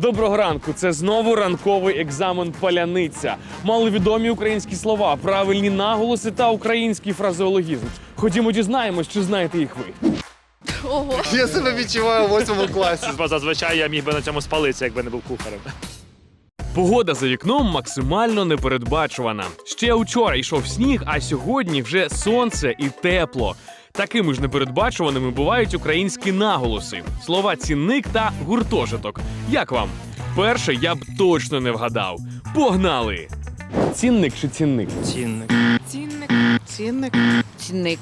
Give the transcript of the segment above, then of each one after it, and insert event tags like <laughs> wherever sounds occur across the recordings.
Доброго ранку. Це знову ранковий екзамен паляниця. Маловідомі українські слова, правильні наголоси та український фразеологізм. Ходімо дізнаємось, чи знаєте їх ви. Ого. Я себе відчуваю в восьмому класі. Бо зазвичай я міг би на цьому спалитися, якби не був кухарем. Погода за вікном максимально непередбачувана. Ще учора йшов сніг, а сьогодні вже сонце і тепло. Такими ж непередбачуваними бувають українські наголоси, слова цінник та гуртожиток. Як вам? Перше я б точно не вгадав. Погнали! Цінник чи цінник? Цінник. Цінник. Цінник. Цінник.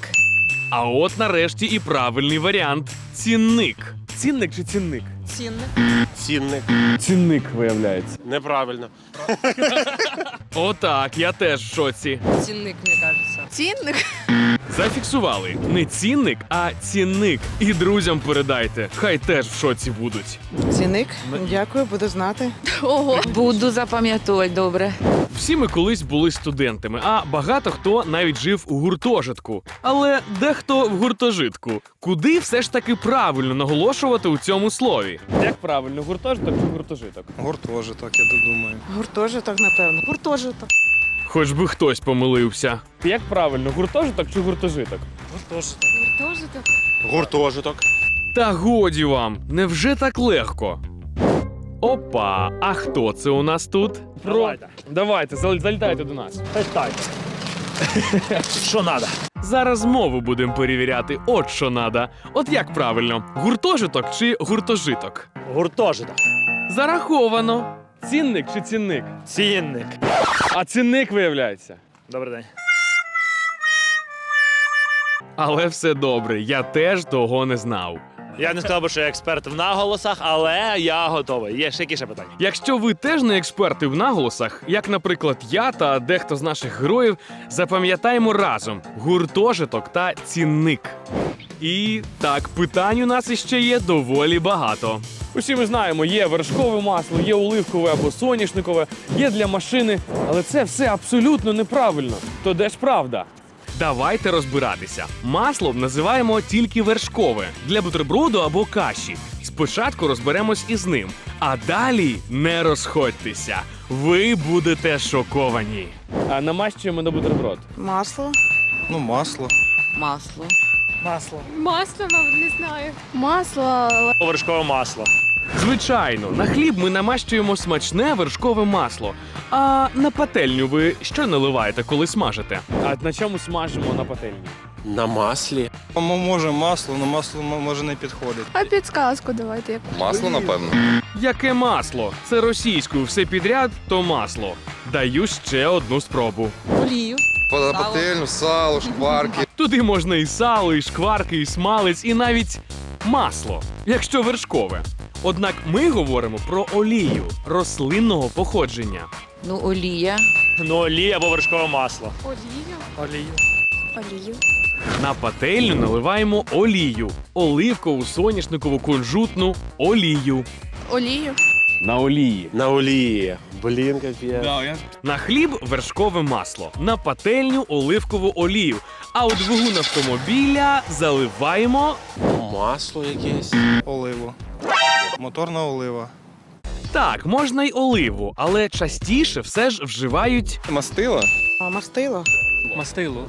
А от нарешті і правильний варіант цінник. Цінник чи цінник? Цінник. Цінник. Цінник виявляється. Неправильно. <laughs> Отак, я теж в шоці. Цінник, мені кажеться. Цінник. Зафіксували не цінник, а цінник. І друзям передайте. Хай теж в шоці будуть. Цінник. Дякую, буду знати. Ого. Буду запам'ятовувати добре. Всі ми колись були студентами, а багато хто навіть жив у гуртожитку. Але дехто в гуртожитку. Куди все ж таки правильно наголошувати у цьому слові? Як правильно, гуртожиток чи гуртожиток? Гуртожиток, я так думаю. Гуртожиток, напевно. Гуртожиток. Хоч би хтось помилився. Як правильно, гуртожиток чи гуртожиток? Гуртожиток. Гуртожиток. Та годі вам, невже так легко? Опа, а хто це у нас тут? Давайте. Давайте, зал- залітайте до нас. Питайте. <laughs> Що треба? Зараз мову будемо перевіряти. От що надо. От як правильно, гуртожиток чи гуртожиток? Гуртожиток. Зараховано. Цінник чи цінник? Цінник. А цінник виявляється. Добрий день. Але все добре, я теж того не знав. Я не сказав би, що я експерт в наголосах, але я готовий. Є ще які ще питання. Якщо ви теж не експерти в наголосах, як, наприклад, я та дехто з наших героїв, запам'ятаємо разом гуртожиток та цінник. І так, питань у нас іще є доволі багато. Усі ми знаємо, є вершкове масло, є оливкове або соняшникове, є для машини, але це все абсолютно неправильно. То де ж правда? Давайте розбиратися. Маслом називаємо тільки вершкове для бутерброду або каші. Спочатку розберемось із ним, а далі не розходьтеся. Ви будете шоковані. А намащуємо на бутерброд. Масло. Ну, масло. Масло. Масло. Масло, мабуть, не знаю. Масло. Вершкове масло. Звичайно, на хліб ми намащуємо смачне вершкове масло. А на пательню ви що наливаєте, коли смажите? А на чому смажимо на пательні? На маслі. М- Може масло, але масло м- може не підходить. А підсказку давайте. Масло, напевно. Яке масло? Це російською все підряд, то масло. Даю ще одну спробу. Олію. Пательню, сало, <laughs> шкварки. Туди можна і сало, і шкварки, і смалець, і навіть масло, якщо вершкове. Однак ми говоримо про олію рослинного походження. Ну, олія. Ну, олія або вершкове масло. Олію. Олію. Олію. На пательню наливаємо олію, оливкову, соняшникову, кунжутну олію. Олію. На олії. На олії. Блін, капець. На хліб вершкове масло, на пательню оливкову олію. А у двигун автомобіля заливаємо. Масло якесь. Оливу. Моторна олива. Так, можна й оливу, але частіше все ж вживають Мастила? А, мастило. Мастило.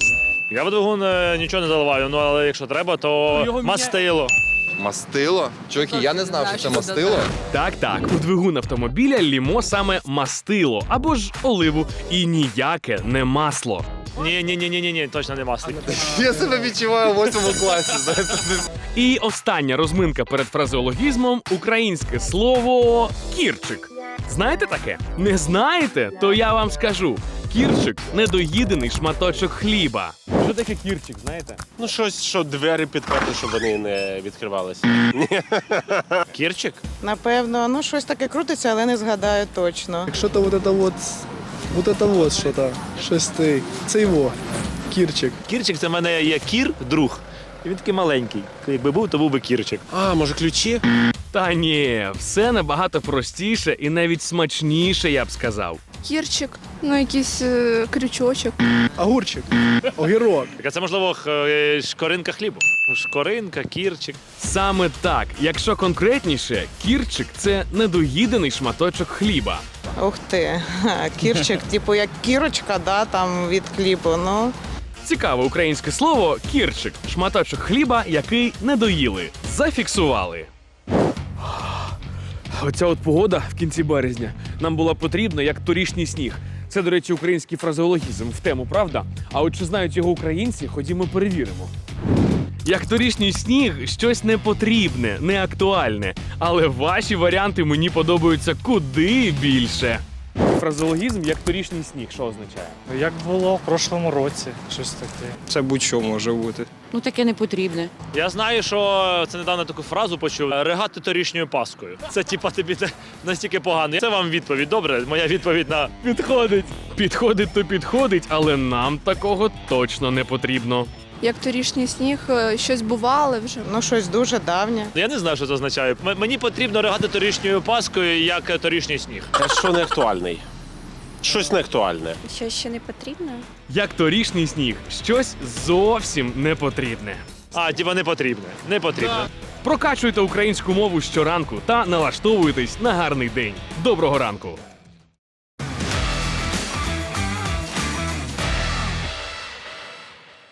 Я в двигун е, нічого не заливаю, ну але якщо треба, то міняє- мастило. Мастило. Чуваки, я не знав, що це мастило. Так, так, у двигун автомобіля лімо саме мастило або ж оливу, і ніяке не масло. Ні, ні, ні, ні, ні, ні, точно не масло. Я себе відчуваю в восьмому класі. знаєте. І остання розминка перед фразеологізмом українське слово кірчик. Знаєте таке? Не знаєте? То я вам скажу Кірчик недоїдений шматочок хліба. Що таке кірчик, знаєте? Ну щось, що двері підперти, щоб вони не відкривалися. <laughs> Кірчик? Напевно, ну щось таке крутиться, але не згадаю точно. Что-то вот это вот, вот это вот что-то, шестый. Це його, кірчик. Кірчик це в мене є кір, друг. І він такий маленький. Якби був, то був би кірчик. А, може ключі? Та ні, все набагато простіше і навіть смачніше, я б сказав. Кірчик, ну якийсь е, крючочок. Огурчик. Огірок. Так а це можливо х- е, шкоринка хлібу. Шкоринка, кірчик. Саме так, якщо конкретніше, кірчик це недоїдений шматочок хліба. Ух ти, Ха, кірчик, <laughs> типу як кірочка, да, там від хлібу. Ну, Цікаве українське слово кірчик шматочок хліба, який не доїли. Зафіксували. Оця от погода в кінці березня нам була потрібна як торішній сніг. Це, до речі, український фразеологізм в тему, правда? А от чи знають його українці, ходімо перевіримо. Як торішній сніг, щось непотрібне, неактуальне. Але ваші варіанти мені подобаються куди більше. Фразеологізм як торішній сніг, що означає? Як було в прошлому році, щось таке. Це будь-що може бути. Ну таке не потрібне. Я знаю, що це недавно таку фразу почув регати торішньою паскою. Це типа тобі це настільки погано. Це вам відповідь. Добре, моя відповідь на Підходить. Підходить, то підходить, але нам такого точно не потрібно. Як торішній сніг, е, щось бували вже. ну щось дуже давнє. я не знаю, що це означає. М- Мені потрібно регати торішньою паскою, як е, торішній сніг. А що не актуальний? Щось не актуальне. Що ще не потрібно? Як торішній сніг, щось зовсім не потрібне. А, типа не потрібне. Не потрібне. Прокачуйте українську мову щоранку та налаштовуйтесь на гарний день. Доброго ранку!